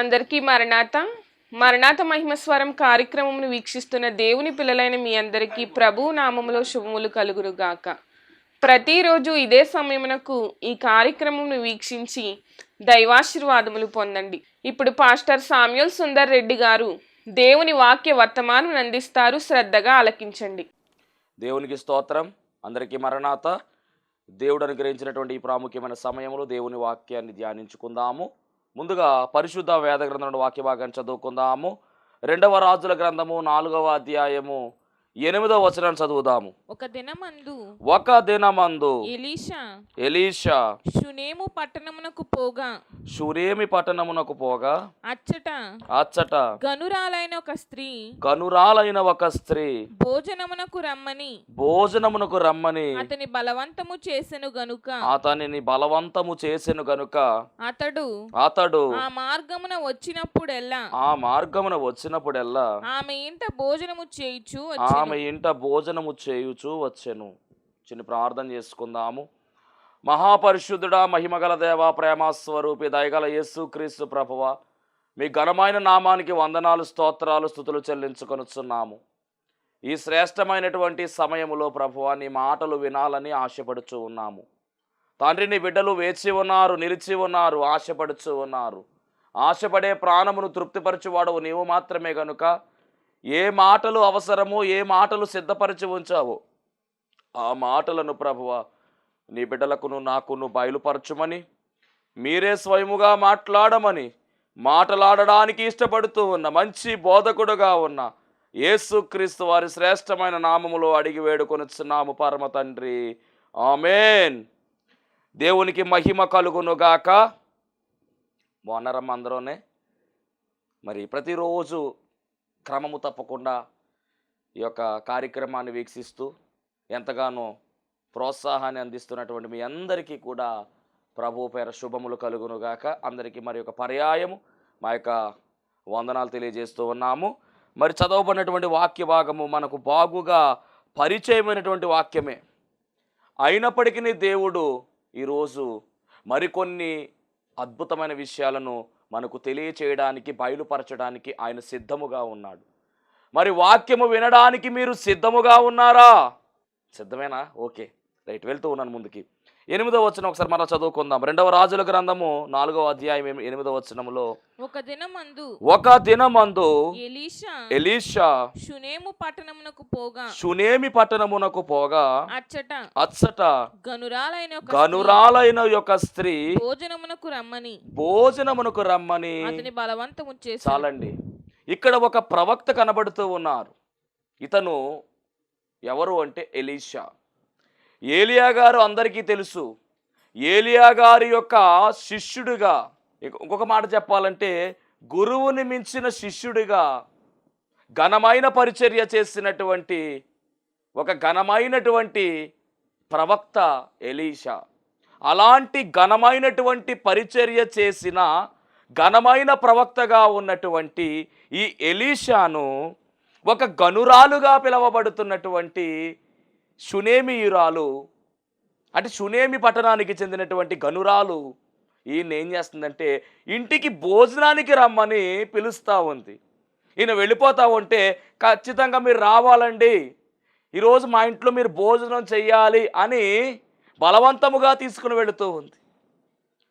అందరికీ మరణాత మరణాత మహిమస్వరం కార్యక్రమమును వీక్షిస్తున్న దేవుని పిల్లలైన మీ అందరికీ ప్రభు నామములో శుభములు కలుగురుగాక. ప్రతిరోజు ఇదే సమయమునకు ఈ కార్యక్రమమును వీక్షించి దైవాశీర్వాదములు పొందండి. ఇప్పుడు పాస్టర్ సామ్యుల్ సుందర్ రెడ్డి గారు దేవుని వాక్య వర్తమానం అందిస్తారు శ్రద్ధగా ఆలకించండి. దేవునికి స్తోత్రం. అందరికీ మరణాత దేవుడు అనుగ్రహించినటువంటి ఈ ప్రాముఖ్యమైన సమయంలో దేవుని వాక్యాన్ని ధ్యానించుకుందాము. ముందుగా పరిశుద్ధ వేద గ్రంథం వాక్య భాగాన్ని చదువుకుందాము. రెండవ రాజుల గ్రంథము నాలుగవ అధ్యాయము ఎనిమిదవ వచనాన్ని చదువుదాము. ఒక దినమందు ఒక దినమందు ఎలీషా ఎలీషా షునేము పట్టణమునకు పోగా. షురేమి పట్టణమునకు పోగా. అచ్చట అచ్చట గనురాలైన ఒక స్త్రీ కనురాలైన ఒక స్త్రీ భోజనమునకు రమ్మని. భోజనమునకు రమ్మని. అతని బలవంతము చేసెను గనుక. అతనిని బలవంతము చేసెను గనుక. అతడు అతడు ఆ మార్గమున వచ్చినప్పుడెల్లా. ఆ మార్గమున వచ్చినప్పుడెల్లా. ఆమె ఇంట భోజనము చేయుచు ఆమె ఇంట భోజనము చేయుచు వచ్చెను. చిన్న ప్రార్థన చేసుకుందాము. మహాపరిశుద్ధుడా మహిమగల దేవ ప్రేమస్వరూపి దయగల యేసు క్రీస్తు ప్రభువ మీ ఘనమైన నామానికి వందనాలు స్తోత్రాలు స్థుతులు చెల్లించుకొనుచున్నాము. ఈ శ్రేష్టమైనటువంటి సమయములో ప్రభువ నీ మాటలు వినాలని ఆశపడుచు ఉన్నాము. తండ్రిని బిడ్డలు వేచి ఉన్నారు నిలిచి ఉన్నారు ఆశపడుచు ఉన్నారు. ఆశపడే ప్రాణమును తృప్తిపరచువాడవు నీవు మాత్రమే గనుక. ఏ మాటలు అవసరమో ఏ మాటలు సిద్ధపరిచి ఉంచావో ఆ మాటలను ప్రభువ నీ బిడ్డలకును నాకును బయలుపరచుమని మీరే స్వయముగా మాట్లాడమని మాటలాడడానికి ఇష్టపడుతూ ఉన్న మంచి బోధకుడుగా ఉన్న యేసుక్రీస్తు వారి శ్రేష్టమైన నామములో అడిగి వేడుకొనుచున్నాము పరమ తండ్రి. ఆమెన్. దేవునికి మహిమ కలుగునుగాక. బాగున్నారమ్మ అందరూనే? మరి ప్రతిరోజు క్రమము తప్పకుండా ఈ యొక్క కార్యక్రమాన్ని వీక్షిస్తూ ఎంతగానో ప్రోత్సాహాన్ని అందిస్తున్నటువంటి మీ అందరికీ కూడా ప్రభు పేర శుభములు కలుగునుగాక. అందరికీ మరి యొక్క పర్యాయము మా యొక్క వందనాలు తెలియజేస్తూ ఉన్నాము. మరి చదవబడినటువంటి వాక్య భాగము మనకు బాగుగా పరిచయమైనటువంటి వాక్యమే. అయినప్పటికీ దేవుడు ఈరోజు మరికొన్ని అద్భుతమైన విషయాలను మనకు తెలియచేయడానికి బయలుపరచడానికి ఆయన సిద్ధముగా ఉన్నాడు. మరి వాక్యము వినడానికి మీరు సిద్ధముగా ఉన్నారా? సిద్ధమేనా? ఓకే. రైట్ వెళ్తూ ఉన్నాను ముందుకి. ఎనిమిదవ వచనం ఒకసారి మనం చదువుకుందాం. రెండవ రాజుల గ్రంథము నాలుగవ అధ్యాయం ఎనిమి- ఎనిమిదవ వచనములో ఒక దినమందు ఒక దినమందు ఎలీషా ఎలీషా షునేము పట్టణమునకు పోగా. షునేమి పట్టణమునకు పోగా అచ్చట అచ్చట గనురాలైన గనురాలైన యొక్క స్త్రీ స్త్రీ భోజనమునకు రమ్మని. భోజనమునకు రమ్మని అతని బలవంతము చేసి చాలండి. ఇక్కడ ఒక ప్రవక్త కనబడుతూ ఉన్నారు. ఇతను ఎవరు అంటే ఎలీషా. ఏలియా గారు అందరికీ తెలుసు. ఏలియా గారి యొక్క శిష్యుడిగా ఇంకొక మాట చెప్పాలంటే గురువుని మించిన శిష్యుడిగా ఘనమైన పరిచర్య చేసినటువంటి ఒక ఘనమైనటువంటి ప్రవక్త ఎలీషా. అలాంటి ఘనమైనటువంటి పరిచర్య చేసిన ఘనమైన ప్రవక్తగా ఉన్నటువంటి ఈ ఎలీషాను ఒక గనురాలుగా పిలవబడుతున్నటువంటి షునేమియురాలు అంటే షునేమి పట్టణానికి చెందినటువంటి గనురాలు ఈయన ఏం చేస్తుందంటే ఇంటికి భోజనానికి రమ్మని పిలుస్తూ ఉంది. ఈయన వెళ్ళిపోతా ఉంటే ఖచ్చితంగా మీరు రావాలండి. ఈరోజు మా ఇంట్లో మీరు భోజనం చేయాలి అని బలవంతముగా తీసుకుని వెళుతూ ఉంది.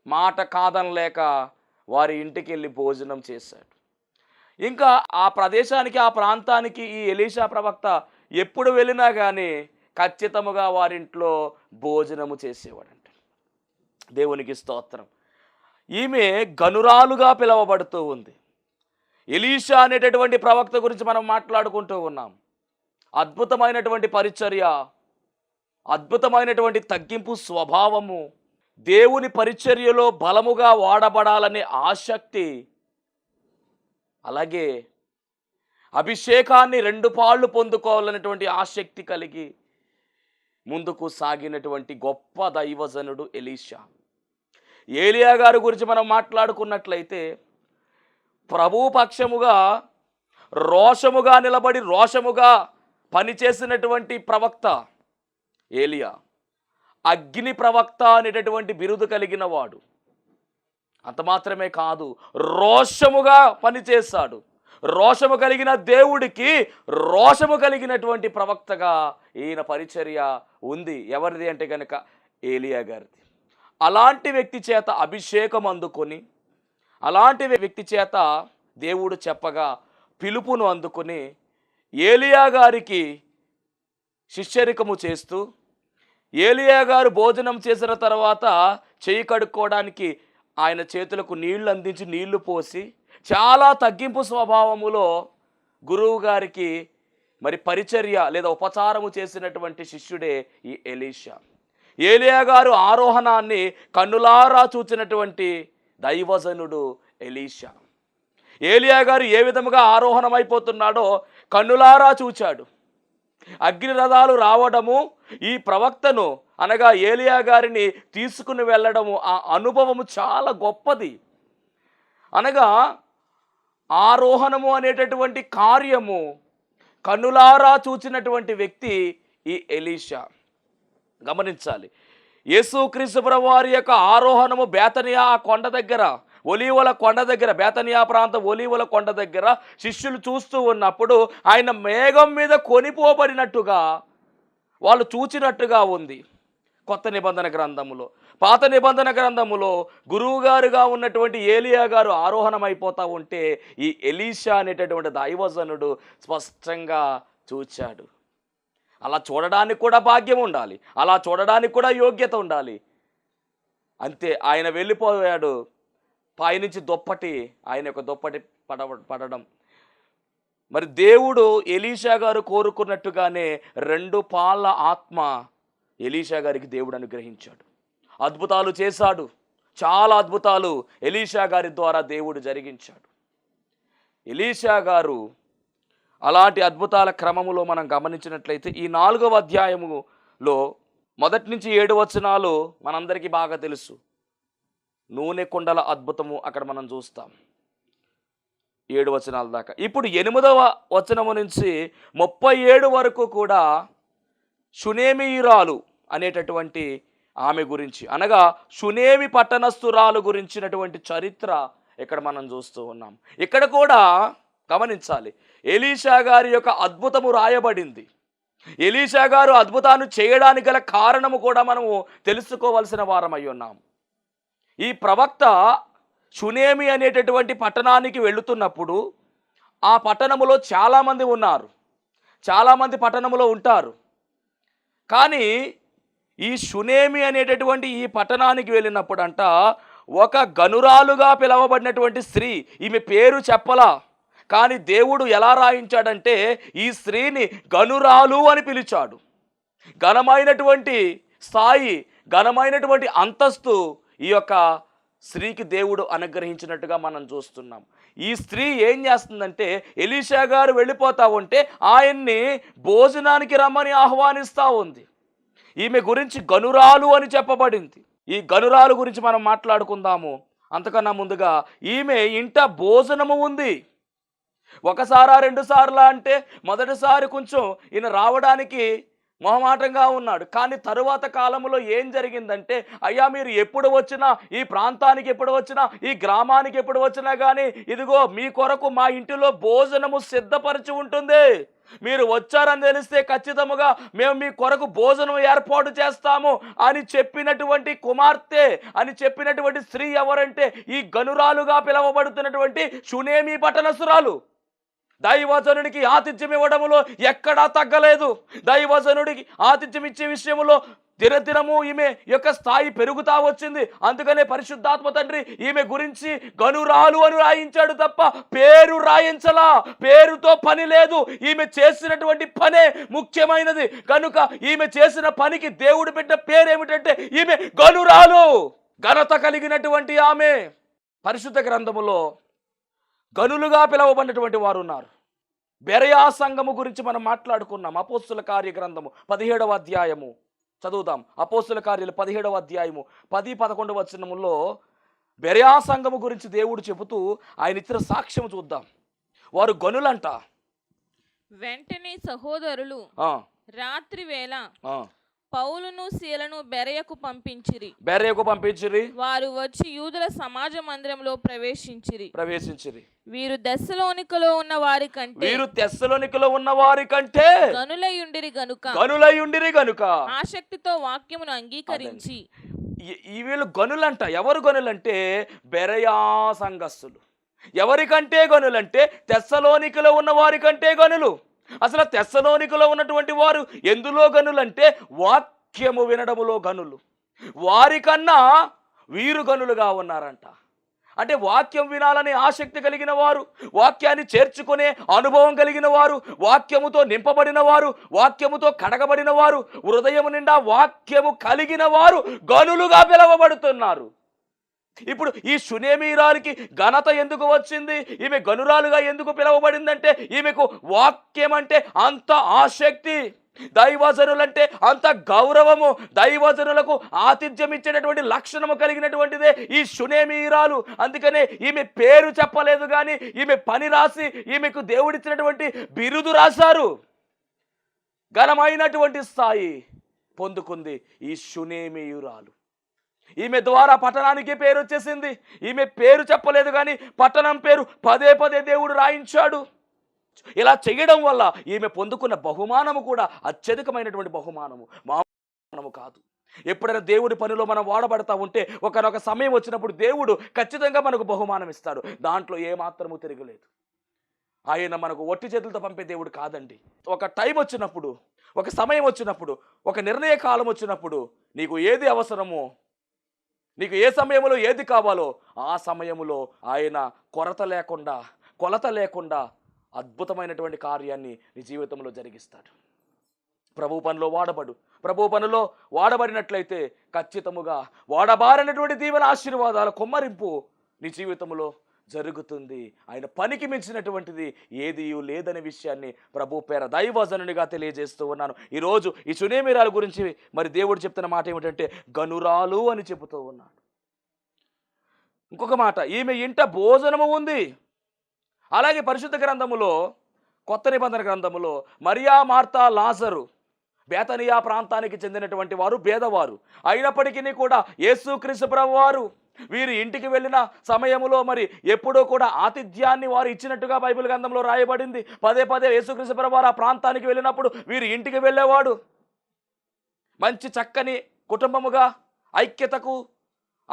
మాట కాదనలేక వారి ఇంటికి వెళ్ళి భోజనం చేశాడు. ఇంకా ఆ ప్రదేశానికి ఆ ప్రాంతానికి ఈ ఎలీషా ప్రవక్త ఎప్పుడు వెళ్ళినా కానీ ఖచ్చితముగా వారింట్లో భోజనము చేసేవాడంట. దేవునికి స్తోత్రం. ఈమె గనురాలుగా పిలువబడుతూ ఉంది. ఎలీషా అనేటటువంటి ప్రవక్త గురించి మనం మాట్లాడుకుంటూ ఉన్నాం. అద్భుతమైనటువంటి పరిచర్య అద్భుతమైనటువంటి తగ్గింపు స్వభావము దేవుని పరిచర్యలో బలముగా వాడబడాలనే ఆసక్తి అలాగే అభిషేకాన్ని రెండు పాళ్ళు పొందుకోవాలనేటువంటి ఆసక్తి కలిగి ముందుకు సాగినటువంటి గొప్ప దైవజనుడు ఎలీషా. ఏలియా గారి గురించి మనం మాట్లాడుకున్నట్లయితే ప్రభు పక్షముగా రోషముగా నిలబడి రోషముగా పనిచేసినటువంటి ప్రవక్త ఏలియా. అగ్ని ప్రవక్త అనేటటువంటి బిరుదు కలిగిన వాడు. అంత మాత్రమే కాదు రోషముగా పనిచేశాడు. రోషము కలిగిన దేవుడికి రోషము కలిగినటువంటి ప్రవక్తగా ఈయన పరిచర్య ఉంది. ఎవరిది అంటే కనుక ఏలియా గారిది. అలాంటి వ్యక్తి చేత అభిషేకం అందుకొని అలాంటి వ్యక్తి చేత దేవుడు చెప్పగా పిలుపును అందుకొని ఏలియా గారికి శిష్యరికము చేస్తూ ఏలియా గారు భోజనం చేసిన తర్వాత చేయి కడుక్కోవడానికి ఆయన చేతులకు నీళ్ళు అందించి నీళ్ళు పోసి చాలా తగ్గింపు స్వభావములో గురువు గారికి మరి పరిచర్య లేదా ఉపచారము చేసినటువంటి శిష్యుడే ఈ ఎలీషా. ఏలియా గారు ఆరోహణాన్ని కన్నులారా చూచినటువంటి దైవజనుడు ఎలీషా. ఏలియా గారు ఏ విధముగా ఆరోహణమైపోతున్నాడో కన్నులారా చూచాడు. అగ్నిరథాలు రావడము ఈ ప్రవక్తను అనగా ఏలియా గారిని తీసుకుని వెళ్ళడము ఆ అనుభవము చాలా గొప్పది. అనగా ఆరోహణము అనేటటువంటి కార్యము కన్నులారా చూచినటువంటి వ్యక్తి ఈ ఎలీషా. గమనించాలి. యేసుక్రీస్తు వారి యొక్క ఆరోహణము బేతనియా కొండ దగ్గర ఒలీవల కొండ దగ్గర బేతనియా ప్రాంతం ఒలీవల కొండ దగ్గర శిష్యులు చూస్తూ ఉన్నప్పుడు ఆయన మేఘం మీద కొనిపోబడినట్టుగా వాళ్ళు చూచినట్టుగా ఉంది. కొత్త నిబంధన గ్రంథములో. పాత నిబంధన గ్రంథములో గురువుగారుగా ఉన్నటువంటి ఏలియా గారు ఆరోహణమైపోతా ఉంటే ఈ ఎలీషా అనేటటువంటి దైవజనుడు స్పష్టంగా చూచాడు. అలా చూడడానికి కూడా భాగ్యం ఉండాలి. అలా చూడడానికి కూడా యోగ్యత ఉండాలి. అంతే ఆయన వెళ్ళిపోయాడు. పైనుంచి దుప్పటి ఆయన యొక్క దుప్పటి పడ పడడం. మరి దేవుడు ఎలీషా గారు కోరుకున్నట్టుగానే రెండు పాళ్ళ ఆత్మ ఎలీషా గారికి దేవుడు అనుగ్రహించాడు. అద్భుతాలు చేశాడు. చాలా అద్భుతాలు ఎలీషా గారి ద్వారా దేవుడు జరిగించాడు. ఎలీషా గారు అలాంటి అద్భుతాల క్రమములో మనం గమనించినట్లయితే ఈ నాలుగవ అధ్యాయములో మొదటి నుంచి ఏడు వచనాలు మనందరికీ బాగా తెలుసు. నూనె కుండల అద్భుతము అక్కడ మనం చూస్తాం. ఏడు వచనాల దాకా. ఇప్పుడు ఎనిమిదవ వచనము నుంచి ముప్పై ఏడు వరకు కూడా సునేమియురాలు అనేటటువంటి ఆమె గురించి అనగా సునేమి పట్టణస్థురాలు గురించినటువంటి చరిత్ర ఇక్కడ మనం చూస్తూ ఉన్నాం. ఇక్కడ కూడా గమనించాలి. ఎలీషా గారి యొక్క అద్భుతము రాయబడింది. ఎలీషా గారు అద్భుతాన్ని చేయడానికి గల కారణము కూడా మనము తెలుసుకోవలసిన వారమై ఉన్నాం. ఈ ప్రవక్త సునేమి అనేటటువంటి పట్టణానికి వెళుతున్నప్పుడు ఆ పట్టణములో చాలామంది ఉన్నారు. చాలామంది పట్టణములో ఉంటారు. కానీ ఈ సునేమి అనేటటువంటి ఈ పట్టణానికి వెళ్ళినప్పుడు అంట ఒక గనురాలుగా పిలవబడినటువంటి స్త్రీ ఈమె పేరు చెప్పలా. కానీ దేవుడు ఎలా రాయించాడంటే ఈ స్త్రీని గనురాలు అని పిలిచాడు. ఘనమైనటువంటి స్థాయి ఘనమైనటువంటి అంతస్తు ఈ యొక్క స్త్రీకి దేవుడు అనుగ్రహించినట్టుగా మనం చూస్తున్నాం. ఈ స్త్రీ ఏం చేస్తుందంటే ఎలీషా గారు వెళ్ళిపోతా ఉంటే ఆయన్ని భోజనానికి రమ్మని ఆహ్వానిస్తూ ఉంది. ఈమె గురించి గనురాలు అని చెప్పబడింది. ఈ గనురాలు గురించి మనం మాట్లాడుకుందాము. అంతకన్నా ముందుగా ఈమె ఇంట భోజనము ఉంది. ఒకసారా రెండు సార్లా అంటే మొదటిసారి కొంచెం ఈయన రావడానికి మొహమాటంగా ఉన్నాడు. కానీ తరువాత కాలంలో ఏం జరిగిందంటే అయ్యా మీరు ఎప్పుడు వచ్చినా ఈ ప్రాంతానికి ఎప్పుడు వచ్చినా ఈ గ్రామానికి ఎప్పుడు వచ్చినా కానీ ఇదిగో మీ కొరకు మా ఇంటిలో భోజనము సిద్ధపరిచి ఉంటుంది. మీరు వచ్చారని తెలిస్తే ఖచ్చితముగా మేము మీ కొరకు భోజనం ఏర్పాటు చేస్తాము అని చెప్పినటువంటి కుమార్తె అని చెప్పినటువంటి స్త్రీ ఎవరంటే ఈ గనురాలుగా పిలువబడుతున్నటువంటి సునేమి పట్టణసురాలు. దైవజనుడికి ఆతిథ్యం ఇవ్వడంలో ఎక్కడా తగ్గలేదు. దైవజనుడికి ఆతిథ్యం ఇచ్చే విషయంలో దినదినము ఈమె యొక్క స్థాయి పెరుగుతా వచ్చింది. అందుకనే పరిశుద్ధాత్మ తండ్రి ఈమె గురించి గనురాలు అని రాయించాడు తప్ప పేరు రాయించలా. పేరుతో పని లేదు. ఈమె చేసినటువంటి పనే ముఖ్యమైనది. కనుక ఈమె చేసిన పనికి దేవుడు పెట్టిన పేరు ఏమిటంటే ఈమె గనురాలు. ఘనత కలిగినటువంటి ఆమె. పరిశుద్ధ గ్రంథములో గనులుగా పిలువబడినటువంటి వారు ఉన్నారు బెరయా సంఘము గురించి మనం మాట్లాడుకున్నాం. అపోస్తుల కార్య గ్రంథము పదిహేడవ అధ్యాయము. చదువుదాం. అపోస్తుల కార్యాలు పదిహేడవ అధ్యాయము. పది పదకొండవ వచనములో బెరయా సంఘము గురించి దేవుడు చెబుతూ ఆయన ఇచ్చిన సాక్ష్యం చూద్దాం. వారు గనులంట. వెంటనే సహోదరులు రాత్రి వేళ పౌలును శీలను బెరయకు పంపించిరి. బెర్రకు పంపించిరి. వారు వచ్చి యూదుల సమాజ మందిరంలో ప్రవేశించిరి. ప్రవేశించిరి. వీరు దశలోనికలో ఉన్న వారి కంటే వీరు తెస్సలోనికలో ఉన్న వారి కంటే గనులయుండిరి గనుక. గనులయుండిరి గనుక. ఆసక్తితో వాక్యమును అంగీకరించి. ఈ- వీళ్ళు గనులంట. ఎవరు గనులంటే? బెరయా సంఘస్థులు. ఎవరికంటే గనులంటే? తెస్సలోనికలో ఉన్న వారి కంటే గనులు. అసలు తెస్సలోనికలో ఉన్నటువంటి వారు ఎందులో గనులు అంటే వాక్యము వినడములో గనులు. వారికన్నా వీరు గనులుగా ఉన్నారంట. అంటే వాక్యం వినాలనే ఆసక్తి కలిగిన వారు వాక్యాన్ని చేర్చుకునే అనుభవం కలిగిన వారు వాక్యముతో నింపబడిన వారు వాక్యముతో కడగబడిన వారు హృదయము నిండా వాక్యము కలిగిన వారు గనులుగా పిలవబడుతున్నారు. ఇప్పుడు ఈ సునేమీరానికి ఘనత ఎందుకు వచ్చింది? ఈమె గనురాలుగా ఎందుకు పిలువబడిందంటే ఈమెకు వాక్యం అంటే అంత ఆసక్తి దైవజనులంటే అంత గౌరవము దైవజనులకు ఆతిథ్యం ఇచ్చేటటువంటి లక్షణము కలిగినటువంటిదే ఈ సునేమీరాలు. అందుకనే ఈమె పేరు చెప్పలేదు కానీ ఈమె పని రాసి ఈమెకు దేవుడిచ్చినటువంటి బిరుదు రాశారు. ఘనమైనటువంటి స్థాయి పొందుకుంది ఈ సునేమీయురాలు ఈమె ద్వారా పట్టణానికి పేరు వచ్చేసింది. ఈమె పేరు చెప్పలేదు కానీ పట్టణం పేరు పదే పదే దేవుడు రాయించాడు. ఇలా చేయడం వల్ల ఈమె పొందుకున్న బహుమానము కూడా అత్యధికమైనటువంటి బహుమానము. మామూలు కాదు. ఎప్పుడైనా దేవుడి పనిలో మనం వాడబడతా ఉంటే ఒకనొక సమయం వచ్చినప్పుడు దేవుడు ఖచ్చితంగా మనకు బహుమానం ఇస్తాడు. దాంట్లో ఏమాత్రము తిరగలేదు. ఆయన మనకు ఒట్టి చేతులతో పంపే దేవుడు కాదండి. ఒక టైం వచ్చినప్పుడు ఒక సమయం వచ్చినప్పుడు ఒక నిర్ణయ కాలం వచ్చినప్పుడు నీకు ఏది అవసరమో నీకు ఏ సమయంలో ఏది కావాలో ఆ సమయంలో ఆయన కొరత లేకుండా కొలత లేకుండా అద్భుతమైనటువంటి కార్యాన్ని నీ జీవితంలో జరిగిస్తాడు. ప్రభు పనిలో వాడబడు. ప్రభు పనిలో వాడబడినట్లయితే ఖచ్చితముగా వాడబారినటువంటి దీవెన ఆశీర్వాదాల కొమ్మరింపు నీ జీవితంలో జరుగుతుంది. ఆయన పనికి మించినటువంటిది ఏది లేదనే విషయాన్ని ప్రభు పేర దైవజనునిగా తెలియజేస్తూ ఉన్నాను. ఈరోజు ఈ సునేమిరాల గురించి మరి దేవుడు చెప్తున్న మాట ఏమిటంటే గనురాలు అని చెబుతూ ఉన్నాడు. ఇంకొక మాట ఈమె ఇంట భోజనము ఉంది. అలాగే పరిశుద్ధ గ్రంథములో కొత్త నిబంధన గ్రంథములో మరియా మార్తా లాజరు బేతనియా ప్రాంతానికి చెందినటువంటి వారు పేదవారు అయినప్పటికీ కూడా యేసుక్రీస్తు వారు వీరి ఇంటికి వెళ్ళిన సమయములో మరి ఎప్పుడూ కూడా ఆతిథ్యాన్ని వారు ఇచ్చినట్టుగా బైబిల్ గ్రంథంలో రాయబడింది. పదే పదే యేసుక్రీస్తు వారు ఆ ప్రాంతానికి వెళ్ళినప్పుడు వీరి ఇంటికి వెళ్ళేవాడు. మంచి చక్కని కుటుంబముగా ఐక్యతకు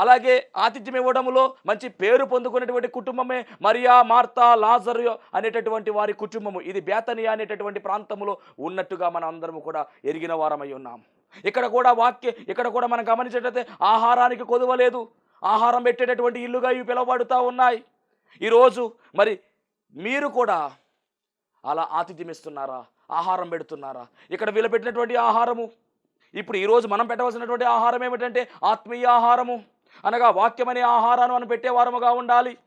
అలాగే ఆతిథ్యం ఇవ్వడంలో మంచి పేరు పొందుకునేటువంటి కుటుంబమే మరియా మార్తా లాజర్ అనేటటువంటి వారి కుటుంబము. ఇది బేతనియా అనేటటువంటి ప్రాంతంలో ఉన్నట్టుగా మనం అందరం కూడా ఎరిగిన వారమై ఉన్నాం. ఇక్కడ కూడా వాక్య ఇక్కడ కూడా మనం గమనించేటైతే ఆహారానికి కొదవలేదు ఆహారం పెట్టేటటువంటి ఇల్లుగా ఇవి పిలువబడుతూ ఉన్నాయి. ఈరోజు మరి మీరు కూడా అలా ఆతిథ్యం ఇస్తున్నారా? ఆహారం పెడుతున్నారా? ఇక్కడ వీళ్ళు పెట్టినటువంటి ఆహారము. ఇప్పుడు ఈరోజు మనం పెట్టవలసినటువంటి ఆహారం ఏమిటంటే ఆత్మీయ ఆహారము. అనగా వాక్యమనే ఆహారాన్ని మనం పెట్టేవారముగా ఉండాలి.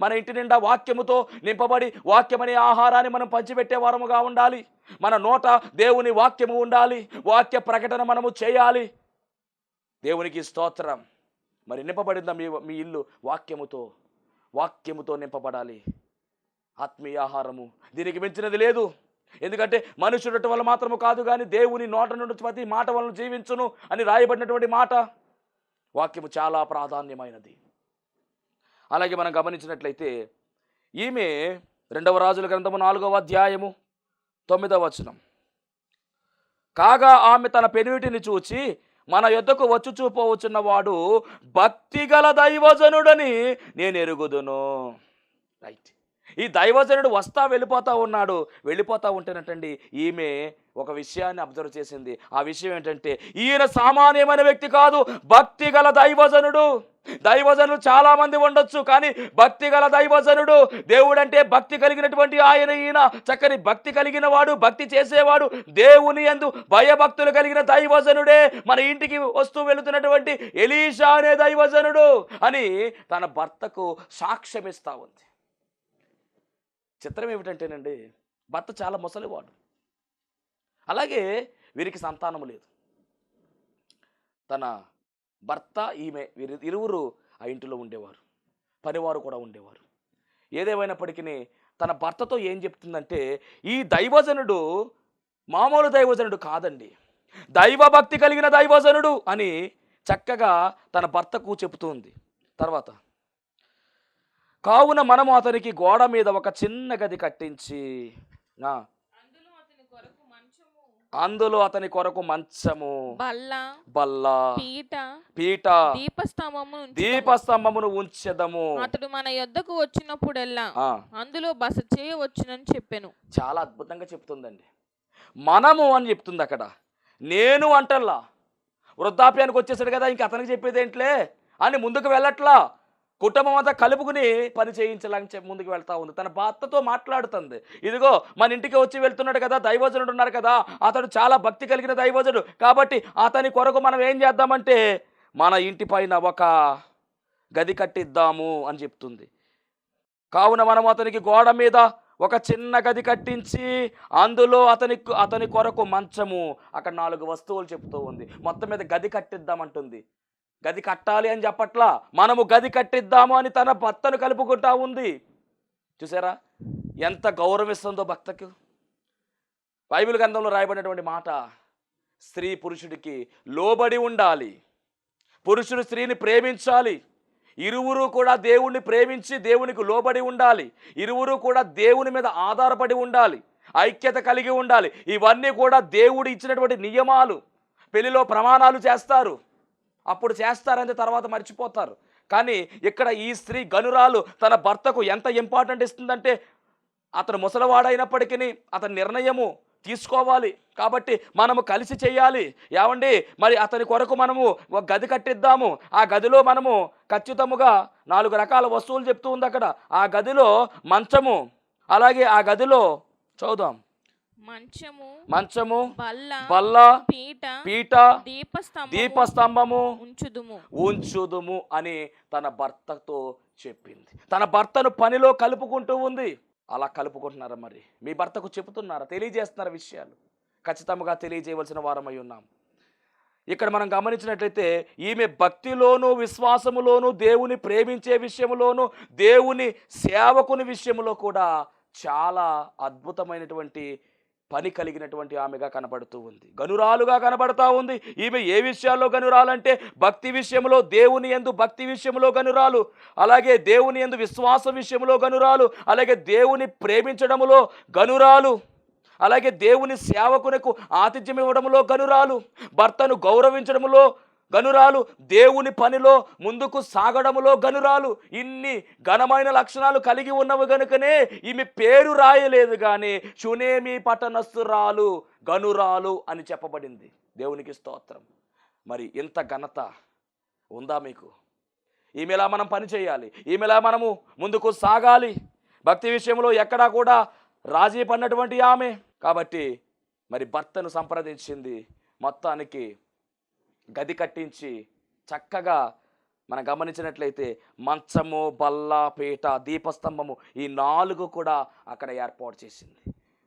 మన ఇంటి నిండా వాక్యముతో నింపబడి వాక్యమనే ఆహారాన్ని మనం పంచిపెట్టేవారముగా ఉండాలి. మన నోట దేవుని వాక్యము ఉండాలి. వాక్య ప్రకటన మనము చేయాలి. దేవునికి స్తోత్రం. మరి నింపబడిందా మీ మీ ఇల్లు వాక్యముతో? వాక్యముతో నింపబడాలి. ఆత్మీయ ఆహారము. దీనికి మించినది లేదు. ఎందుకంటే మనుషుడట వల్ల మాత్రము కాదు కానీ దేవుని నోట నుండి ప్రతి మాట వలన జీవించును అని రాయబడినటువంటి మాట. వాక్యము చాలా ప్రాధాన్యమైనది. అలాగే మనం గమనించినట్లయితే ఈమె రెండవ రాజుల గ్రంథము నాలుగవ అధ్యాయము తొమ్మిదవ వచనం. కాగా ఆమె తన పెనువిటిని చూచి మన యొద్దకు వచ్చు చూపవచ్చున్నవాడు భక్తిగల దైవజనుడని నేను ఎరుగుదును రైట్ ఈ దైవజనుడు వస్తా వెళ్ళిపోతా ఉన్నాడు. వెళ్ళిపోతా ఉంటేనటండి ఈమె ఒక విషయాన్ని అబ్జర్వ్ చేసింది. ఆ విషయం ఏంటంటే ఈయన సామాన్యమైన వ్యక్తి కాదు భక్తి గల దైవజనుడు. దైవజనులు చాలా మంది ఉండొచ్చు కానీ భక్తి గల దైవజనుడు దేవుడంటే భక్తి కలిగినటువంటి ఆయన ఈయన. చక్కని భక్తి కలిగిన వాడు భక్తి చేసేవాడు దేవుని యందు భయభక్తులు కలిగిన దైవజనుడే. మన ఇంటికి వస్తూ వెళుతున్నటువంటి ఎలీషా అనే దైవజనుడు అని తన భర్తకు సాక్ష్యమిస్తా ఉంది. చిత్రం ఏమిటంటేనండి భర్త చాలా ముసలివాడు. అలాగే వీరికి సంతానము లేదు. తన భర్త ఈమె వీరి ఇరువురు ఆ ఇంటిలో ఉండేవారు. పనివారు కూడా ఉండేవారు. ఏదేమైనప్పటికీ తన భర్తతో ఏం చెప్తుందంటే ఈ దైవజనుడు మామూలు దైవజనుడు కాదండి. దైవభక్తి కలిగిన దైవజనుడు అని చక్కగా తన భర్తకు చెబుతుంది. తర్వాత కావున మనము అతనికి గోడ మీద ఒక చిన్న గది కట్టించి అందులో అతని కొరకు మంచము. బల్ల. బల్ల. పీట. పీట. దీపస్తంభము ఉంచుదుము. దీపస్తంభమును ఉంచెదము. అతడు మన యొద్దకు వచ్చినప్పుడెల్లా అందులో బస చేయవచ్చునని చెప్పాను. చాలా అద్భుతంగా చెప్తుందండి. మనము అని చెప్తుంది అక్కడ. నేను అంటల్లా. వృద్ధాప్యానికి వచ్చేసాడు కదా ఇంక అతనికి చెప్పేది ఏంట్లే అని ముందుకు వెళ్ళట్లా. కుటుంబం అంతా కలుపుకుని పని చేయించాలని ముందుకు వెళ్తా ఉంది. తన భర్తతో మాట్లాడుతుంది. ఇదిగో మన ఇంటికి వచ్చి వెళ్తున్నాడు కదా దైవజనుడు ఉన్నారు కదా అతడు చాలా భక్తి కలిగిన దైవజనుడు. కాబట్టి అతని కొరకు మనం ఏం చేద్దామంటే మన ఇంటి పైన ఒక గది కట్టిద్దాము అని చెప్తుంది. కావున మనం అతనికి గోడ మీద ఒక చిన్న గది కట్టించి అందులో అతని అతని కొరకు మంచము అక్కడ నాలుగు వస్తువులు చెప్తూ ఉంది. మొత్తం మీద గది కట్టిద్దామంటుంది. గది కట్టాలి అని చెప్పట్లా? మనము గది కట్టిద్దాము అని తన భర్తను కలుపుకుంటా ఉంది. చూసారా? ఎంత గౌరవిస్తుందో భక్తకు. బైబిల్ గ్రంథంలో రాయబడినటువంటి మాట స్త్రీ పురుషుడికి లోబడి ఉండాలి. పురుషుడు స్త్రీని ప్రేమించాలి. ఇరువురు కూడా దేవుణ్ణి ప్రేమించి దేవునికి లోబడి ఉండాలి. ఇరువురు కూడా దేవుని మీద ఆధారపడి ఉండాలి. ఐక్యత కలిగి ఉండాలి. ఇవన్నీ కూడా దేవుడు ఇచ్చినటువంటి నియమాలు. పెళ్ళిలో ప్రమాణాలు చేస్తారు. అప్పుడు చేస్తారంటే తర్వాత మర్చిపోతారు. కానీ ఇక్కడ ఈ స్త్రీ గనురాలు తన భర్తకు ఎంత ఇంపార్టెంట్ ఇస్తుందంటే అతను ముసలివాడైనప్పటికీ అతని నిర్ణయము తీసుకోవాలి. కాబట్టి మనము కలిసి చేయాలి. ఏమండి? మరి అతని కొరకు మనము ఒక గది కట్టిద్దాము. ఆ గదిలో మనము ఖచ్చితముగా నాలుగు రకాల వస్తువులు చెప్తూ ఉంది అక్కడ. ఆ గదిలో మంచము. అలాగే ఆ గదిలో చూద్దాం మంచము మంచము బల్ల పీట పీట దీపస్తంభము దీపస్తంభము ఉంచుదుము. ఉంచుదుము అని తన భర్తతో చెప్పింది. తన భర్తను పనిలో కలుపుకుంటూ ఉంది. అలా కలుపుకుంటున్నారా మరి? మీ భర్తకు చెబుతున్నారా? తెలియజేస్తున్నారా విషయాలు. ఖచ్చితంగా తెలియజేయవలసిన వారమై ఉన్నాం. ఇక్కడ మనం గమనించినట్లయితే ఈమె భక్తిలోను విశ్వాసములోను దేవుని ప్రేమించే విషయములోను దేవుని సేవకుని విషయములో కూడా చాలా అద్భుతమైనటువంటి పని కలిగినటువంటి ఆమెగా కనబడుతూ ఉంది. గనురాలుగా కనబడతా ఉంది. ఈమె ఏ విషయాల్లో గనురాలంటే భక్తి విషయంలో దేవుని ఎందు భక్తి విషయంలో గనురాలు అలాగే దేవుని ఎందు విశ్వాస విషయంలో గనురాలు అలాగే దేవుని ప్రేమించడంలో గనురాలు అలాగే దేవుని సేవకునకు ఆతిథ్యం ఇవ్వడంలో గనురాలు భర్తను గౌరవించడంలో గనురాలు దేవుని పనిలో ముందుకు సాగడములో గనురాలు ఇన్ని ఘనమైన లక్షణాలు కలిగి ఉన్నవి గనుకనే ఈమె పేరు రాయలేదు కానీ చునేమి పట్టణస్థురాలు గనురాలు అని చెప్పబడింది. దేవునికి స్తోత్రం. మరి ఇంత ఘనత ఉందా మీకు? ఈమెలా మనం పని చేయాలి? ఈమెలా మనము ముందుకు సాగాలి? భక్తి విషయంలో ఎక్కడా కూడా రాజీ పడినటువంటి ఆమె. కాబట్టి మరి భర్తను సంప్రదించింది మొత్తానికి గది కట్టించి చక్కగా మనం గమనించినట్లయితే మంచము బల్ల పీట దీపస్తంభము ఈ నాలుగు కూడా అక్కడ ఏర్పాటు చేసింది.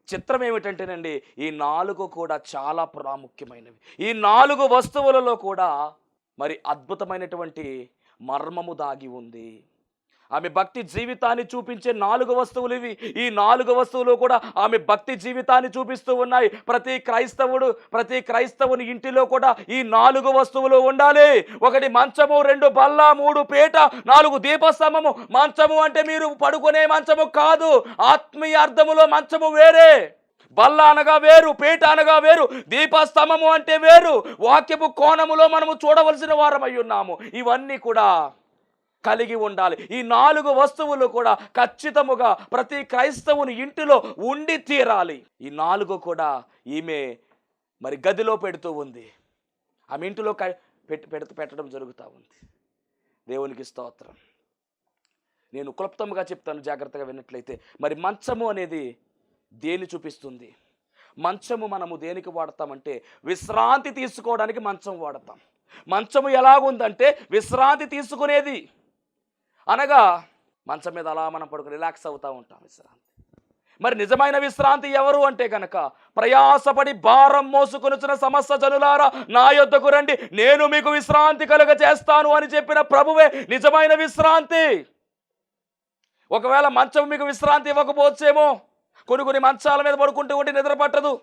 చిత్రం ఏమిటంటేనండి ఈ నాలుగు కూడా చాలా ప్రాముఖ్యమైనవి. ఈ నాలుగు వస్తువులలో కూడా మరి అద్భుతమైనటువంటి మర్మము దాగి ఉంది. ఆమె భక్తి జీవితాన్ని చూపించే నాలుగు వస్తువులు ఇవి. ఈ నాలుగు వస్తువులు కూడా ఆమె భక్తి జీవితాన్ని చూపిస్తూ ఉన్నాయి. ప్రతి క్రైస్తవుడు ప్రతి క్రైస్తవుని ఇంటిలో కూడా ఈ నాలుగు వస్తువులు ఉండాలి. ఒకటి మంచము రెండు బల్ల మూడు పీట నాలుగు దీపస్తంభము. మంచము అంటే మీరు పడుకునే మంచము కాదు. ఆత్మీయ అర్థములో మంచము వేరే. బల్ల అనగా వేరు పీట అనగా వేరు దీపస్తంభము అంటే వేరు. వాక్యపు కోణములో మనము చూడవలసిన వారమై ఉన్నాము. ఇవన్నీ కూడా కలిగి ఉండాలి. ఈ నాలుగు వస్తువులు కూడా ఖచ్చితముగా ప్రతి క్రైస్తవుని ఇంటిలో ఉండి తీరాలి. ఈ నాలుగు కూడా ఈమె మరి గదిలో పెడుతూ ఉంది. ఆమె ఇంటిలో క- పెడుతూ పెట్టడం జరుగుతూ ఉంది. దేవునికి స్తోత్రం. నేను క్లుప్తంగా చెప్తాను జాగ్రత్తగా విన్నట్లయితే. మరి మంచము అనేది దేని చూపిస్తుంది? మంచము మనము దేనికి వాడతామంటే విశ్రాంతి తీసుకోవడానికి మంచం వాడతాం. మంచము ఎలాగుందంటే విశ్రాంతి తీసుకునేది అనగా మంచం మీద అలా మనం పడుకు రిలాక్స్ అవుతూ ఉంటాం విశ్రాంతి. మరి నిజమైన విశ్రాంతి ఎవరు అంటే కనుక ప్రయాసపడి భారం మోసుకొనుచున్న సమస్య జనులారా నా యొద్దకు రండి నేను మీకు విశ్రాంతి కలుగ చేస్తాను అని చెప్పిన ప్రభువే నిజమైన విశ్రాంతి. ఒకవేళ మంచం మీకు విశ్రాంతి ఇవ్వకపోవచ్చేమో కొన్ని కొన్ని మంచాల మీద పడుకుంటూ ఉంటే నిద్ర పట్టదు.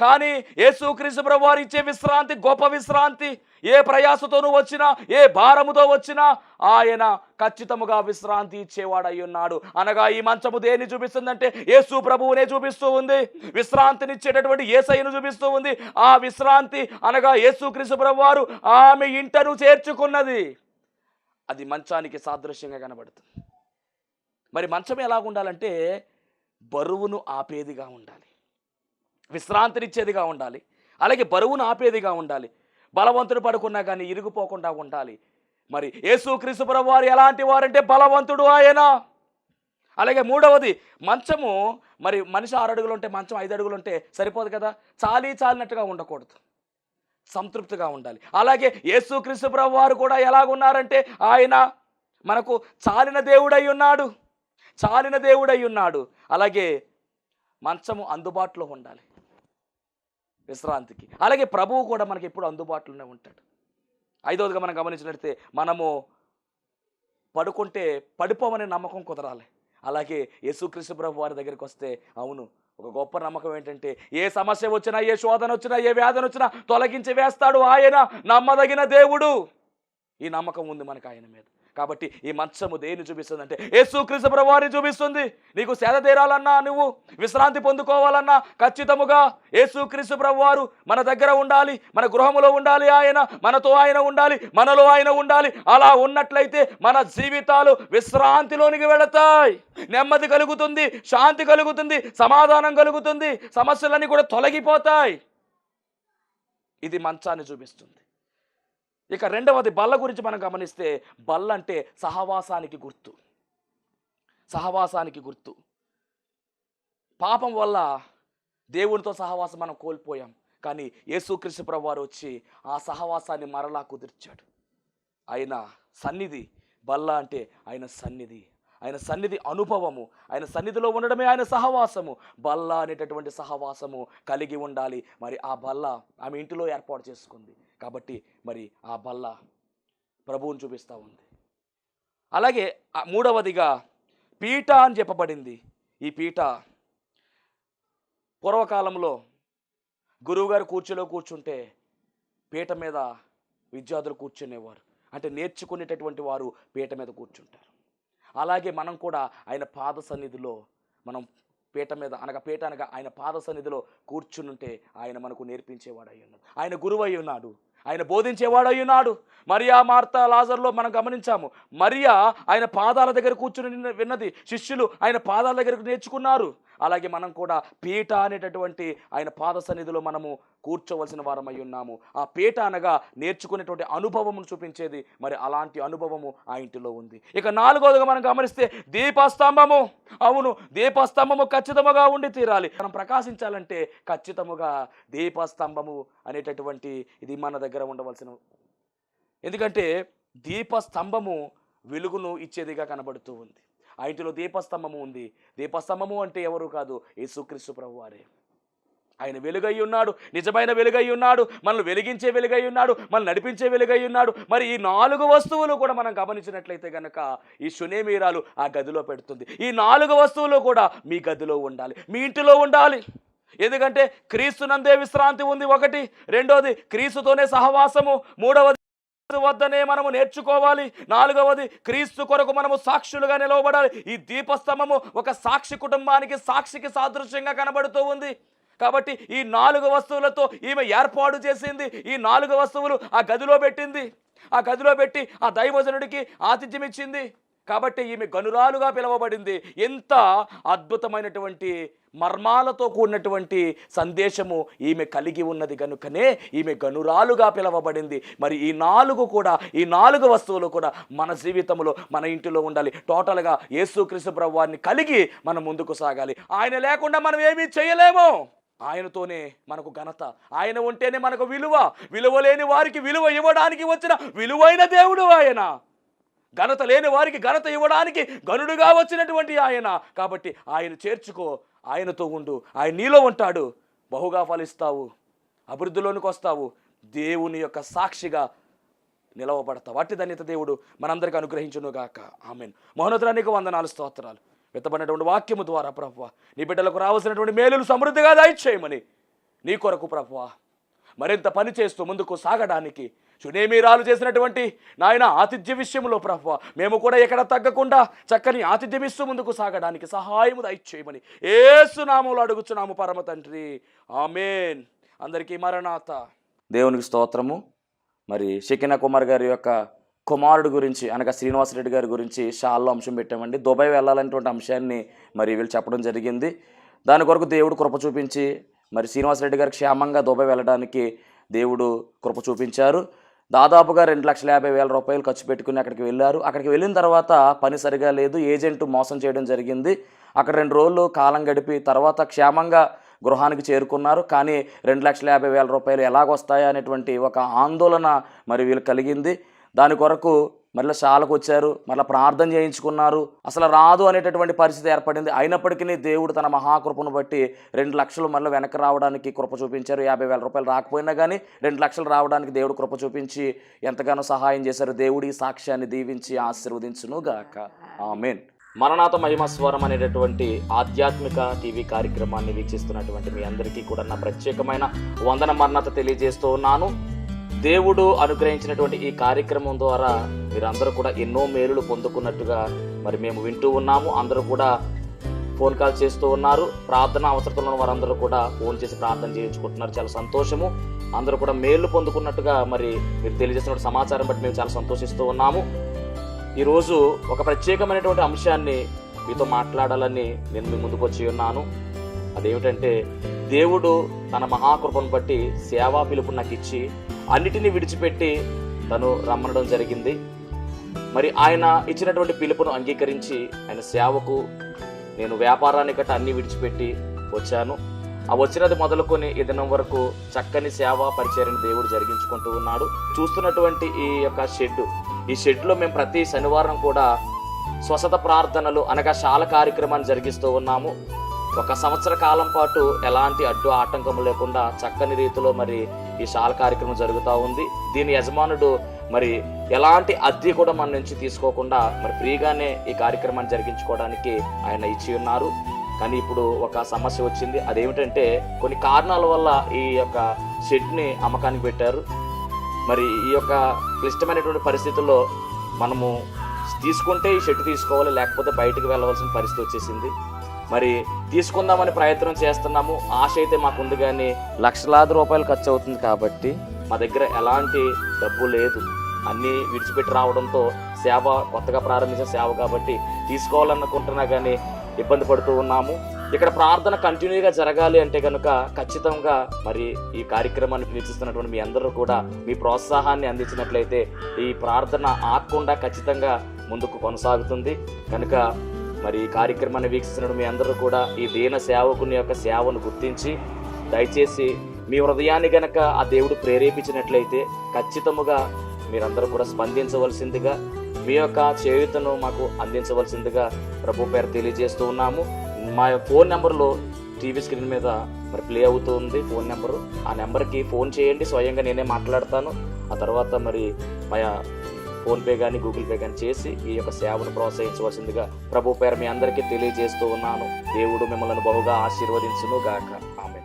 కానీ యేసుక్రీస్తు ప్రభు వారు ఇచ్చే విశ్రాంతి గొప్ప విశ్రాంతి ఏ ప్రయాసతోనూ వచ్చినా ఏ భారముతో వచ్చినా ఆయన ఖచ్చితముగా విశ్రాంతి ఇచ్చేవాడు ఉన్నాడు. అనగా ఈ మంచము దేన్ని చూపిస్తుందంటే యేసు ప్రభువునే చూపిస్తూ ఉంది. విశ్రాంతినిచ్చేటటువంటి ఏసయ్యను చూపిస్తూ ఉంది. ఆ విశ్రాంతి అనగా యేసుక్రీస్తు ప్రభు వారు ఆమె ఇంటను చేర్చుకున్నది. అది మంచానికి సాదృశ్యంగా కనబడుతుంది. మరి మంచం ఎలాగుండాలంటే బరువును ఆపేదిగా ఉండాలి. విశ్రాంతినిచ్చేదిగా ఉండాలి. అలాగే బరువును ఆపేదిగా ఉండాలి. బలవంతుడు పడుకున్నా కానీ ఇరిగిపోకుండా ఉండాలి. మరి యేసుక్రీస్తు వారు ఎలాంటి వారంటే బలవంతుడు ఆయన. అలాగే మూడవది మంచము మరి మనిషి ఆరు అడుగులు ఉంటే మంచం ఐదు అడుగులు ఉంటే సరిపోదు కదా? చాలీ చాలినట్టుగా ఉండకూడదు. సంతృప్తిగా ఉండాలి. అలాగే యేసుక్రీస్తు వారు కూడా ఎలాగున్నారంటే ఆయన మనకు చాలిన దేవుడై ఉన్నాడు. చాలిన దేవుడై ఉన్నాడు. అలాగే మంచము అందుబాటులో ఉండాలి. విశ్రాంతికి. అలాగే ప్రభువు కూడా మనకి ఎప్పుడు అందుబాటులోనే ఉంటాడు. ఐదవదిగా మనం గమనించినట్లయితే మనము పడుకుంటే పడిపోమనే నమ్మకం కుదరాలి. అలాగే యేసుక్రీస్తు ప్రభు వారి దగ్గరికి వస్తే అవును ఒక గొప్ప నమ్మకం ఏంటంటే ఏ సమస్య వచ్చినా ఏ శోధన వచ్చినా ఏ వ్యాధన వచ్చినా తొలగించి వేస్తాడు ఆయన నమ్మదగిన దేవుడు. ఈ నమ్మకం ఉంది మనకు ఆయన మీద. కాబట్టి ఈ మంచము దేన్ని చూపిస్తుంది అంటే యేసుక్రీస్తు ప్రభువారిని చూపిస్తుంది. నీకు సేద తీరాలన్నా నువ్వు విశ్రాంతి పొందుకోవాలన్నా ఖచ్చితముగా యేసుక్రీస్తు ప్రభువారు మన దగ్గర ఉండాలి మన గృహములో ఉండాలి ఆయన మనతో ఆయన ఉండాలి మనలో ఆయన ఉండాలి. అలా ఉన్నట్లయితే మన జీవితాలు విశ్రాంతిలోనికి వెళతాయి. నెమ్మది కలుగుతుంది శాంతి కలుగుతుంది సమాధానం కలుగుతుంది సమస్యలన్నీ కూడా తొలగిపోతాయి. ఇది మంచాన్ని చూపిస్తుంది. ఇక రెండవది బల్ల గురించి మనం గమనిస్తే బల్ల అంటే సహవాసానికి గుర్తు. సహవాసానికి గుర్తు. పాపం వల్ల దేవునితో సహవాసం మనం కోల్పోయాం. కానీ యేసుక్రీస్తు ప్రభు వారు వచ్చి ఆ సహవాసాన్ని మరలా కుదిర్చాడు. ఆయన సన్నిధి బల్ల అంటే ఆయన సన్నిధి. ఆయన సన్నిధి అనుభవము. ఆయన సన్నిధిలో ఉండడమే ఆయన సహవాసము. బల్ల అనేటటువంటి సహవాసము కలిగి ఉండాలి. మరి ఆ బల్ల ఆమె ఇంటిలో ఏర్పాటు చేసుకుంది. కాబట్టి మరి ఆ బల్ల ప్రభువుని చూపిస్తూ ఉంది. అలాగే మూడవదిగా పీఠ అని చెప్పబడింది. ఈ పీఠ పూర్వకాలంలో గురువుగారు కూర్చోలో కూర్చుంటే పీట మీద విద్యార్థులు కూర్చునేవారు. అంటే నేర్చుకునేటటువంటి వారు పీట మీద కూర్చుంటారు. అలాగే మనం కూడా ఆయన పాద సన్నిధిలో మనం పీట మీద అనగా పీట అనగా ఆయన పాద సన్నిధిలో కూర్చునుంటే ఆయన మనకు నేర్పించేవాడు ఉన్నాడు. ఆయన గురువు ఉన్నాడు. ఆయన బోధించేవాడు ఉన్నాడు. మరియా మార్త లాజర్లో మనం గమనించాము. మరియా ఆయన పాదాల దగ్గర కూర్చుని విన్నది. శిష్యులు ఆయన పాదాల దగ్గరకు నేర్చుకున్నారు. అలాగే మనం కూడా పీట అనేటటువంటి ఆయన పాద సన్నిధిలో మనము కూర్చోవలసిన వారమై ఉన్నాము. ఆ పీట అనగా నేర్చుకునేటువంటి అనుభవమును చూపించేది. మరి అలాంటి అనుభవము ఆ ఇంటిలో ఉంది. ఇక నాలుగోదిగా మనం గమనిస్తే దీపస్తంభము. అవును దీపస్తంభము ఖచ్చితముగా ఉండి తీరాలి. మనం ప్రకాశించాలంటే ఖచ్చితముగా దీపస్తంభము అనేటటువంటి ఇది మన దగ్గర ఉండవలసిన ఎందుకంటే దీపస్తంభము వెలుగును ఇచ్చేదిగా కనబడుతూ ఉంది. ఆ ఇంటిలో దీపస్తంభము ఉంది. దీపస్తంభము అంటే ఎవరు కాదు? యేసుక్రీస్తు ప్రభు వారే ఆయన వెలుగై ఉన్నాడు నిజమైన వెలుగై ఉన్నాడు మనల్ని వెలిగించే వెలుగై ఉన్నాడు మనల్ని నడిపించే వెలుగై ఉన్నాడు. మరి ఈ నాలుగు వస్తువులు కూడా మనం గమనించినట్లయితే గనక ఈ శునేమీరాలు ఆ గదిలో పెడుతుంది. ఈ నాలుగు వస్తువులు కూడా మీ గదిలో ఉండాలి. మీ ఇంటిలో ఉండాలి. ఎందుకంటే క్రీస్తునందే విశ్రాంతి ఉంది ఒకటి రెండోది క్రీస్తుతోనే సహవాసము మూడవది వద్దనే మనము నేర్చుకోవాలి. నాలుగవది క్రీస్తు కొరకు మనము సాక్షులుగా నిలవబడాలి. ఈ దీపస్తంభము ఒక సాక్షి కుటుంబానికి సాక్షికి సాదృశ్యంగా కనబడుతూ ఉంది. కాబట్టి ఈ నాలుగు వస్తువులతో ఈమె ఏర్పాటు చేసింది. ఈ నాలుగు వస్తువులు ఆ గదిలో పెట్టింది. ఆ గదిలో పెట్టి ఆ దైవజనుడికి ఆతిథ్యం ఇచ్చింది కాబట్టి ఈమె గనురాలుగా పిలువబడింది. ఎంత అద్భుతమైనటువంటి మర్మాలతో కూడినటువంటి సందేశము ఈమె కలిగి ఉన్నది కనుకనే ఈమె గనురాలుగా పిలవబడింది. మరి ఈ నాలుగు కూడా ఈ నాలుగు వస్తువులు కూడా మన జీవితంలో మన ఇంటిలో ఉండాలి. టోటల్గా యేసుక్రీస్తు ప్రభువాన్ని కలిగి మనం ముందుకు సాగాలి. ఆయన లేకుండా మనం ఏమీ చేయలేము. ఆయనతోనే మనకు ఘనత. ఆయన ఉంటేనే మనకు విలువ. విలువ లేని వారికి విలువ ఇవ్వడానికి వచ్చిన విలువైన దేవుడు ఆయన. ఘనత లేని వారికి ఘనత ఇవ్వడానికి గనుడుగా వచ్చినటువంటి ఆయన. కాబట్టి ఆయన చేర్చుకో ఆయనతో ఉండు. ఆయన నీలో ఉంటాడు. బహుగా ఫలిస్తావు. అభివృద్ధిలోనికి వస్తావు. దేవుని యొక్క సాక్షిగా నిలవబడతావు. అట్టి ధన్యత దేవుడు మనందరికీ అనుగ్రహించును గాక ఆమెన్ మహోన్నతురానికి వందనాలు స్తోత్రాలు. విత్తబడినటువంటి వాక్యము ద్వారా ప్రభు నీ బిడ్డలకు రావాల్సినటువంటి మేలులు సమృద్ధిగా దయచేయమని నీ కొరకు ప్రభువా మరింత పని చేస్తూ ముందుకు సాగడానికి సునేమీరాలు చేసినటువంటి నాయన ఆతిథ్య విషయంలో ప్రభు మేము కూడా ఎక్కడ తగ్గకుండా చక్కని ఆతిథ్యం ఇస్తూ ముందుకు సాగడానికి సహాయము దయచేయమని ఏసునామంలో అడుగుచున్నాము పరమ తండ్రి. ఆమెన్. అందరికీ మరణాత. దేవునికి స్తోత్రము. మరి షకినా కుమార్ గారి యొక్క కుమారుడు గురించి అనగా శ్రీనివాసరెడ్డి గారి గురించి షాల్లో అంశం పెట్టామండి. దుబాయ్ వెళ్ళాలనేటువంటి అంశాన్ని మరి వీళ్ళు చెప్పడం జరిగింది. దాని కొరకు దేవుడు కృప చూపించి మరి శ్రీనివాసరెడ్డి గారు క్షేమంగా దుబాయ్ వెళ్ళడానికి దేవుడు కృప చూపించారు. దాదాపుగా రెండు లక్షల యాభై వేల రూపాయలు ఖర్చు పెట్టుకుని అక్కడికి వెళ్ళారు. అక్కడికి వెళ్ళిన తర్వాత పని సరిగా లేదు ఏజెంట్ మోసం చేయడం జరిగింది. అక్కడ రెండు రోజులు కాలం గడిపి తర్వాత క్షేమంగా గృహానికి చేరుకున్నారు. కానీ రెండు లక్షల యాభై వేల రూపాయలు ఎలాగొస్తాయా అనేటువంటి ఒక ఆందోళన మరి వీళ్ళు కలిగింది. దాని కొరకు మళ్ళీ శాలకు వచ్చారు మళ్ళీ ప్రార్థన చేయించుకున్నారు. అసలు రాదు అనేటటువంటి పరిస్థితి ఏర్పడింది. అయినప్పటికీ దేవుడు తన మహాకృపను బట్టి రెండు లక్షలు మళ్ళీ వెనక్కి రావడానికి కృప చూపించారు. యాభై వేల రూపాయలు రాకపోయినా కానీ రెండు లక్షలు రావడానికి దేవుడు కృప చూపించి ఎంతగానో సహాయం చేశారు. దేవుడి సాక్ష్యాన్ని దీవించి ఆశీర్వదించును గాక. ఆమెన్. మరణాత మహిమస్వరం అనేటటువంటి ఆధ్యాత్మిక టీవీ కార్యక్రమాన్ని వీక్షిస్తున్నటువంటి మీ అందరికీ కూడా నా ప్రత్యేకమైన వందన మరణత తెలియజేస్తూ ఉన్నాను. దేవుడు అనుగ్రహించినటువంటి ఈ కార్యక్రమం ద్వారా మీరందరూ కూడా ఎన్నో మేలులు పొందుకున్నట్టుగా మరి మేము వింటూ ఉన్నాము. అందరూ కూడా ఫోన్ కాల్ చేస్తూ ఉన్నారు. ప్రార్థన అవసరతలు ఉన్న వారందరూ కూడా ఫోన్ చేసి ప్రార్థన చేయించుకుంటున్నారు. చాలా సంతోషము. అందరూ కూడా మేలు పొందుకున్నట్టుగా మరి మీరు తెలియజేసిన సమాచారం బట్టి మేము చాలా సంతోషిస్తూ ఉన్నాము. ఈరోజు ఒక ప్రత్యేకమైనటువంటి అంశాన్ని మీతో మాట్లాడాలని నేను మీ ముందుకు వచ్చి ఉన్నాను. అదేమిటంటే దేవుడు తన మహాకృపను బట్టి సేవా పిలుపు నాకు ఇచ్చి అన్నిటినీ విడిచిపెట్టి తను రమ్మనడం జరిగింది. మరి ఆయన ఇచ్చినటువంటి పిలుపును అంగీకరించి ఆయన సేవకు నేను వ్యాపారాన్ని గట్ట అన్ని విడిచిపెట్టి వచ్చాను. ఆ వచ్చినది మొదలుకొని ఈ దినం వరకు చక్కని సేవ పరిచయం దేవుడు జరిగించుకుంటూ ఉన్నాడు. చూస్తున్నటువంటి ఈ యొక్క షెడ్ ఈ షెడ్లో మేము ప్రతి శనివారం కూడా స్వసత ప్రార్థనలు అనగా శాల కార్యక్రమాన్ని జరిగిస్తూ ఉన్నాము. ఒక సంవత్సర కాలం పాటు ఎలాంటి అడ్డు ఆటంకం లేకుండా చక్కని రీతిలో మరి ఈ శాల కార్యక్రమం జరుగుతూ ఉంది. దీని యజమానుడు మరి ఎలాంటి అద్దె కూడా మన నుంచి తీసుకోకుండా మరి ఫ్రీగానే ఈ కార్యక్రమాన్ని జరిగించుకోవడానికి ఆయన ఇచ్చి ఉన్నారు. కానీ ఇప్పుడు ఒక సమస్య వచ్చింది. అదేమిటంటే కొన్ని కారణాల వల్ల ఈ యొక్క షెడ్ని అమ్మకానికి పెట్టారు. మరి ఈ యొక్క క్లిష్టమైనటువంటి పరిస్థితుల్లో మనము తీసుకుంటే ఈ షెడ్ తీసుకోవాలి లేకపోతే బయటకు వెళ్ళవలసిన పరిస్థితి వచ్చేసింది. మరి తీసుకుందామని ప్రయత్నం చేస్తున్నాము. ఆశ అయితే మాకుంది కానీ లక్షలాది రూపాయలు ఖర్చు అవుతుంది కాబట్టి మా దగ్గర ఎలాంటి డబ్బు లేదు. అన్నీ విడిచిపెట్టి రావడంతో సేవ కొత్తగా ప్రారంభించిన సేవ కాబట్టి తీసుకోవాలనుకుంటున్నా కానీ ఇబ్బంది పడుతూ ఉన్నాము. ఇక్కడ ప్రార్థన కంటిన్యూగా జరగాలి అంటే కనుక ఖచ్చితంగా మరి ఈ కార్యక్రమాన్ని వీక్షిస్తున్నటువంటి మీ అందరూ కూడా మీ ప్రోత్సాహాన్ని అందించినట్లయితే ఈ ప్రార్థన ఆగకుండా ఖచ్చితంగా ముందుకు కొనసాగుతుంది. కనుక మరి ఈ కార్యక్రమాన్ని వీక్షిస్తున్న మీ అందరూ కూడా ఈ దీన సేవకుని యొక్క సేవను గుర్తించి దయచేసి మీ హృదయాన్ని గనక ఆ దేవుడు ప్రేరేపించినట్లయితే ఖచ్చితముగా మీరందరూ కూడా స్పందించవలసిందిగా మీ యొక్క చేయుతను మాకు అందించవలసిందిగా ప్రభు పేరు తెలియజేస్తూ ఉన్నాము. మా ఫోన్ నెంబర్లో టీవీ స్క్రీన్ మీద మరి ప్లే అవుతుంది ఫోన్ నెంబరు. ఆ నెంబర్కి ఫోన్ చేయండి స్వయంగా నేనే మాట్లాడతాను. ఆ తర్వాత మరి మా ఫోన్పే కానీ గూగుల్ పే కానీ చేసి ఈ యొక్క సేవను ప్రోత్సహించవలసిందిగా ప్రభు పేరు మీ అందరికీ తెలియజేస్తూ ఉన్నాను. దేవుడు మిమ్మల్ని బహుగా ఆశీర్వదించును గాక ఆమె